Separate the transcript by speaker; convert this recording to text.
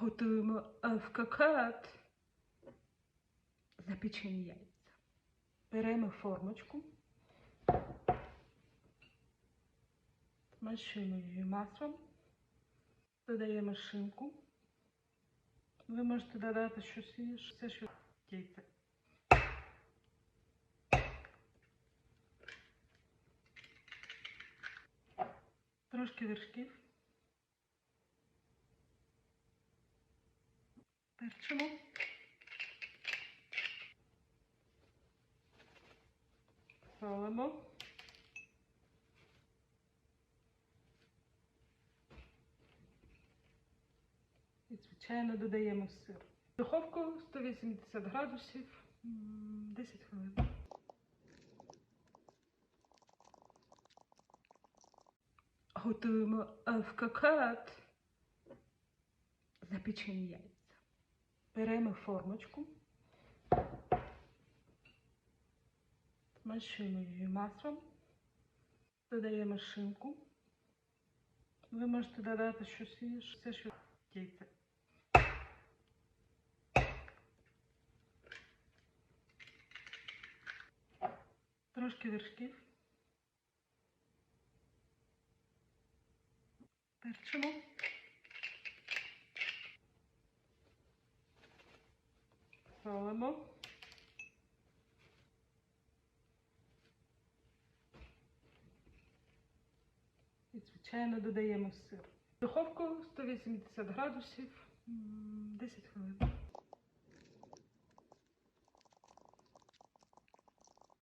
Speaker 1: Готуємо авкакат. Запечені яйця. Беремо формочку. Змащуємо її маслом. Додаємо шинку. Ви можете додати щось інше, все, що яйця. Трошки вершків. Перчимо. Солимо. І, звичайно, додаємо сир. Духовку 180 градусів, м, 10 хвилин. Готуємо авкакат. Запечені яйця. Беремо формочку. Змащуємо її маслом. Додаємо шинку. Ви можете додати щось все, що яйця. Трошки вершків. Перчимо. Солимо. І, звичайно, додаємо сир. Духовку 180 градусів, м, 10 хвилин.